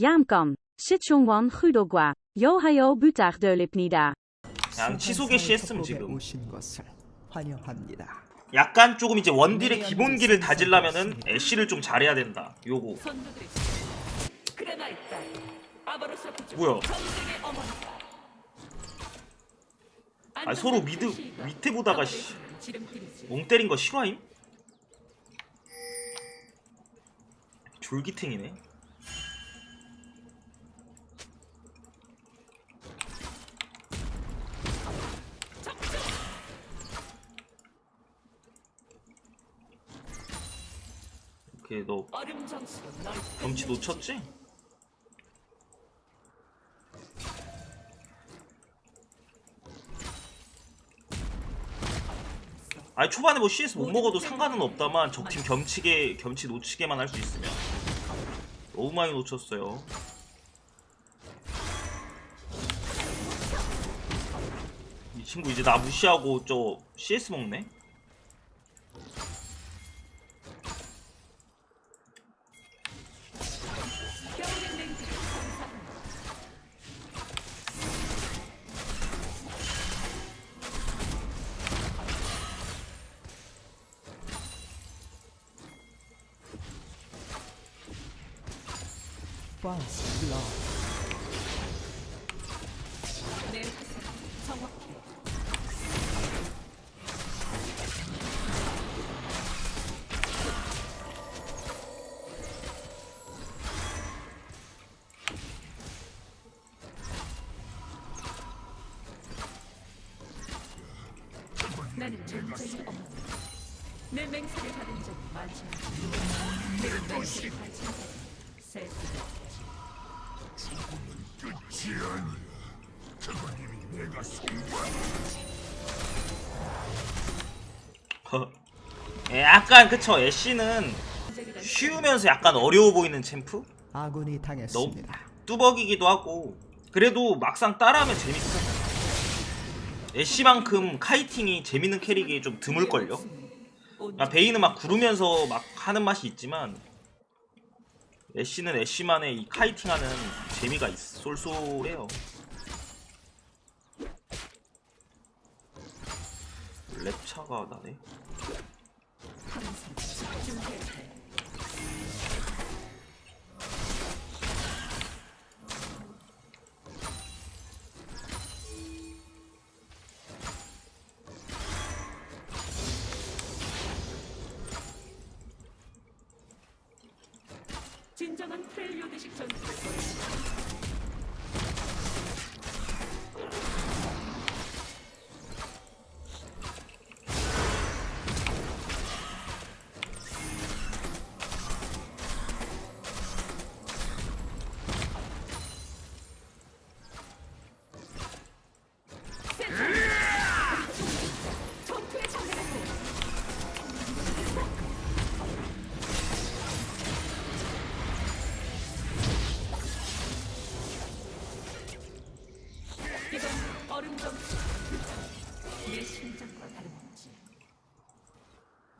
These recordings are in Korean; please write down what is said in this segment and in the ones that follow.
Yamkom, 시청원 후독과 요하요 부탁드립니다. 그냥 치속의 CS음 지금. 오신 것을 환영합니다. 약간 조금 이제 원딜의 기본기를 다지려면은 애쉬를 좀 잘해야 된다. 요거. 뭐야? 아 서로 미드 밑에 보다가 씨, 멍 때린 거 실화임? 졸기탱이네 너 경치 놓쳤지? 아니 초반에 뭐 CS 못 먹어도 상관은 없다만 적팀 겸치게 겸치 놓치게만 할 수 있으면 너무 많이 놓쳤어요. 이 친구 이제 나 무시하고 저 CS 먹네. First blood. 나는 전쟁이 없다. 내 맹세를 받은 적이 많지 않다. 내 맹세를 받은 적이 세 수가 예, 약간 그쵸 애쉬는 쉬우면서 약간 어려워 보이는 챔프? 아군이 당했습니다. 뚜벅이기도 하고 그래도 막상 따라하면 재밌어. 애쉬만큼 카이팅이 재밌는 캐릭이 좀 드물걸요? 아, 베이는 막 구르면서 막 하는 맛이 있지만 애쉬는 애쉬만의 이 카이팅하는 재미가 있, 쏠쏠해요. 랩차가 나네. 프렐리오드식 전투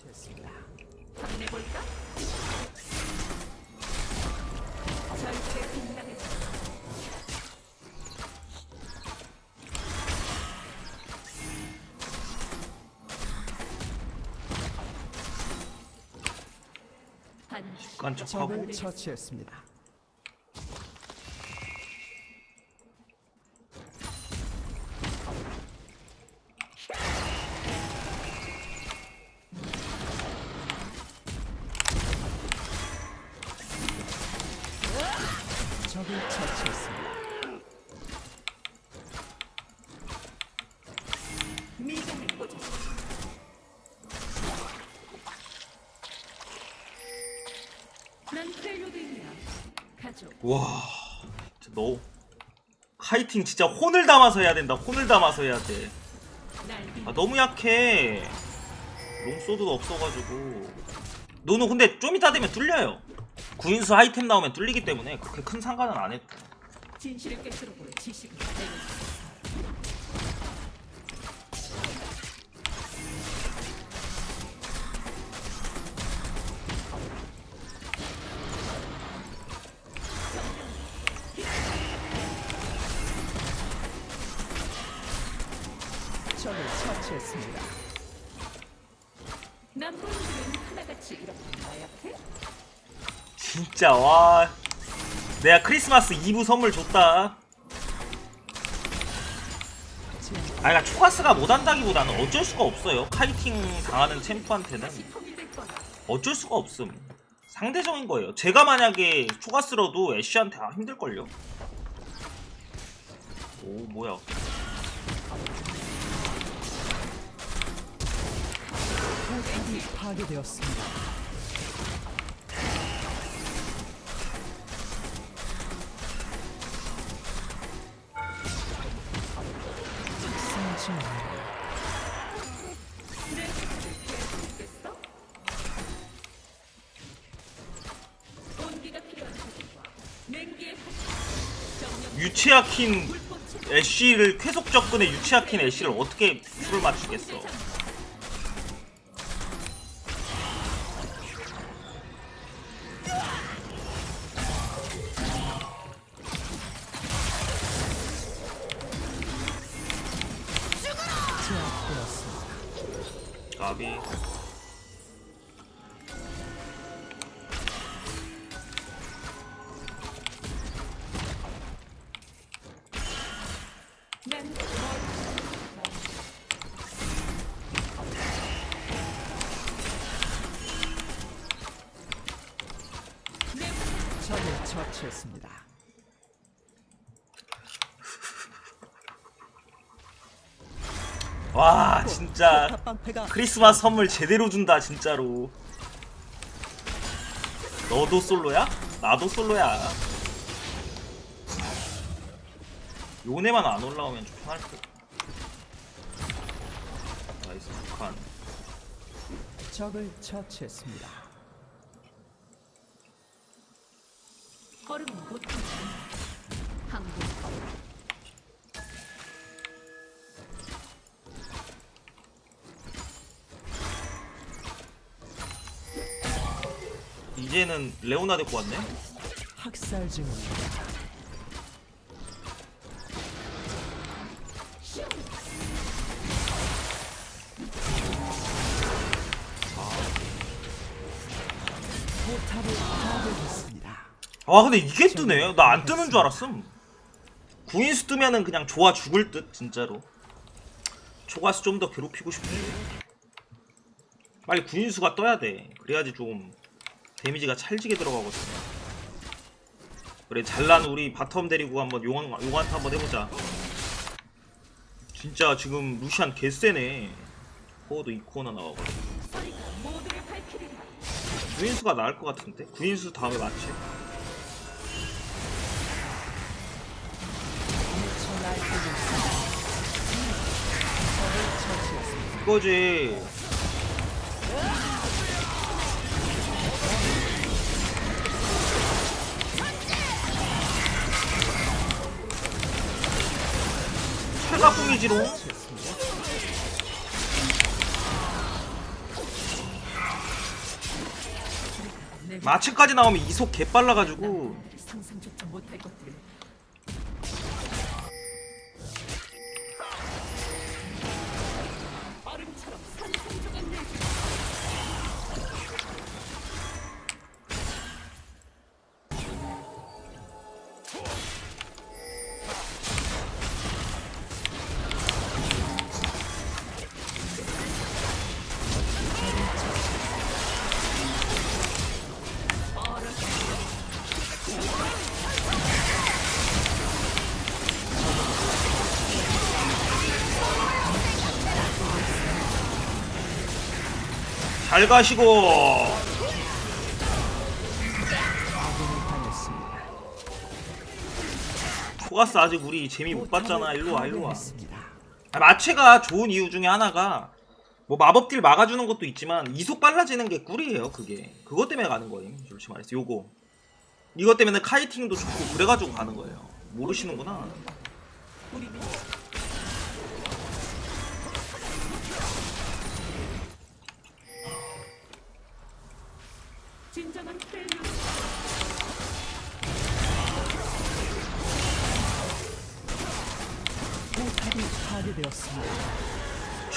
좋습니다. 절대 빛나겠다. 반드시 깐짝하고 적을 처치했습니다. 와, 진짜 너 카이팅 진짜 혼을 담아서 해야 된다. 혼을 담아서 해야 돼. 날아 너무 약해. 롱소드가 없어가지고. 너는 근데 좀 이따 되면 뚫려요. 구인수 아이템 나오면 뚫리기 때문에 그렇게 큰 상관은 안 했다. 진실을 깨뜨려 보는 지식을 적을 처치했습니다. 남편들은 하나같이 이렇게 나약해? 진짜 와. 내가 크리스마스 이브 선물 줬다. 아 그러니까 초가스가 못한다기보다는 어쩔 수가 없어요. 카이팅 당하는 챔프한테는. 어쩔 수가 없음. 상대적인 거예요. 제가 만약에 초가스러도 애쉬한테 아, 힘들걸요? 오 뭐야 파괴되었습니다. 유치아킨 애쉬를 쾌속 접근에 유치아킨 애쉬를 어떻게 풀을 맞추겠어 적을 처치했습니다. 와 진짜 방패가 크리스마스 선물 제대로 준다 진짜로 너도 솔로야? 나도 솔로야 요네만 안 올라오면 좀 편할 듯 나이스 북한. 적을 처치했습니다. 얼음은 보통 항구 이제는 레오나 데리고 왔네? 학살 증후입니다. 아 근데 이게 뜨네. 나 안 뜨는 줄 알았음. 구인수 뜨면은 그냥 좋아 죽을 듯 진짜로. 초가스 좀더 괴롭히고 싶은데. 빨리 구인수가 떠야 돼. 그래야지 좀 데미지가 찰지게 들어가거든. 그래 잘난 우리 바텀 데리고 한번 용한, 용한타 한번 해보자. 진짜 지금 루시안 개쎄네. 포워도 2코어나 나와가지고. 구인수가 나을 것 같은데? 구인수 다음에 맞지? 이거지 철갑궁이지롱 처치했습니다. 마침까지 나오면 이속 개빨라가지고 잘 가시고. 초가스 아직 우리 재미 못 봤잖아. 일로와 일로와. 아, 마체가 좋은 이유 중에 하나가 뭐 마법딜 막아주는 것도 있지만 이속 빨라지는 게 꿀이에요 그게. 그것 때문에 가는 거예요. 솔직히 말해서 요거. 이것 때문에 카이팅도 좋고 그래가지고 가는 거예요. 모르시는구나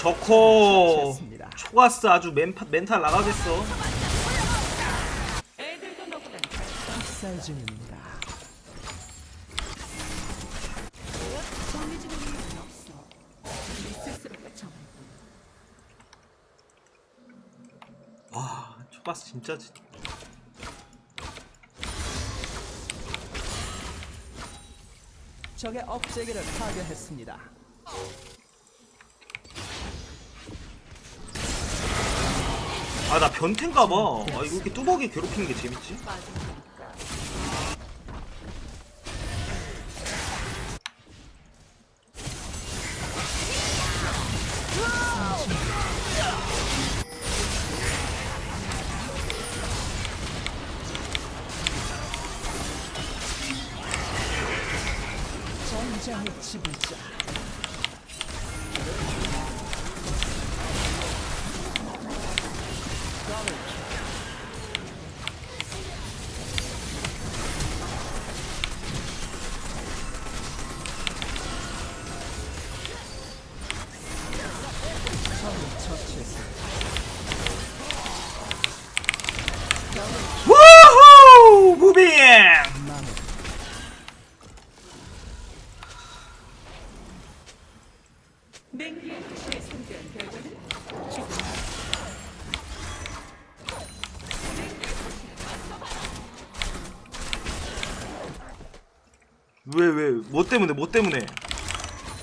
저코. 초가스 아주 멘파, 멘탈 나가겠어. 와 초가스 진짜 지- 적의 업체계를 파괴했습니다. 아 나 변태인가 봐 아 이거 이렇게 뚜벅이 괴롭히는 게 재밌지? 전장의 지불자. 왜 왜? 뭐 때문에? 뭐 때문에?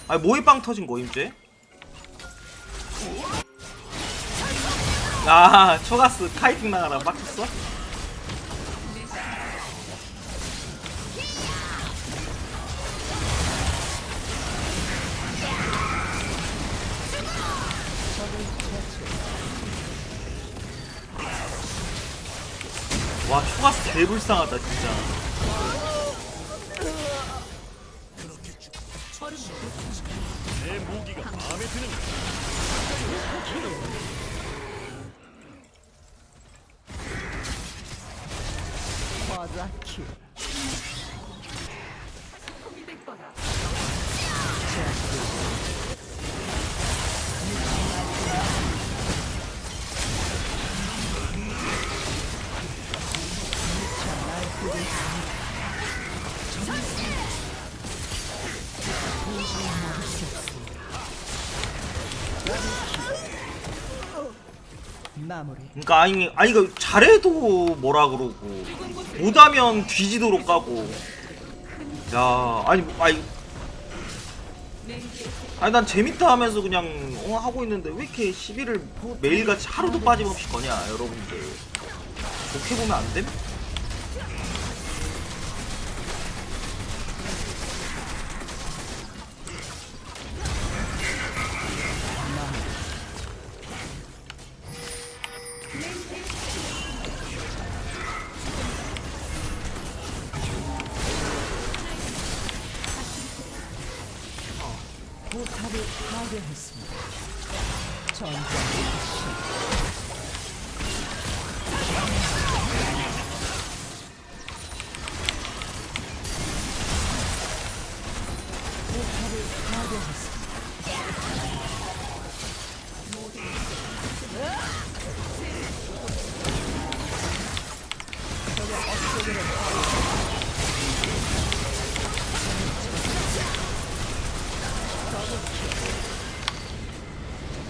아니 뭐에 빵 터진 거임 쟤? 아 초가스 카이팅 나가라. 빡쳤어? 와 초가스 개불쌍하다 진짜 과다킬. 이될 거야. 마무리. 그러니까 아니 아니 그 잘해도 뭐라 그러고 못하면 뒤지도록 까고 야 아니 아니 아니 난 재밌다 하면서 그냥 어, 하고 있는데 왜 이렇게 시비를 매일같이 하루도 빠짐없이 거냐 여러분들 좋게 보면 안 됨? 포탑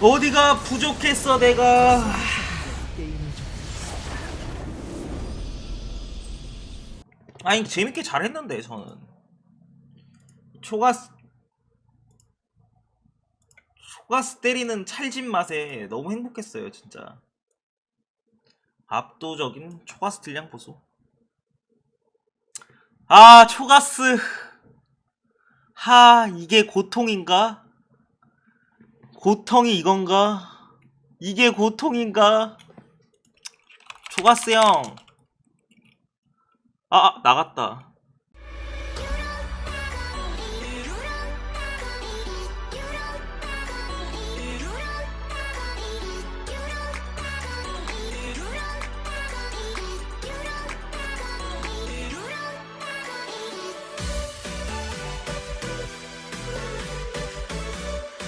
어디가 부족했어 내가? 아니 재밌게 잘했는데 저는. 초가스 초가스 때리는 찰진 맛에 너무 행복했어요 진짜. 압도적인 초가스 딜량 보소. 아 초가스. 하 이게 고통인가 고통이 이건가? 이게 고통인가? 초가스 형. 아, 아 나갔다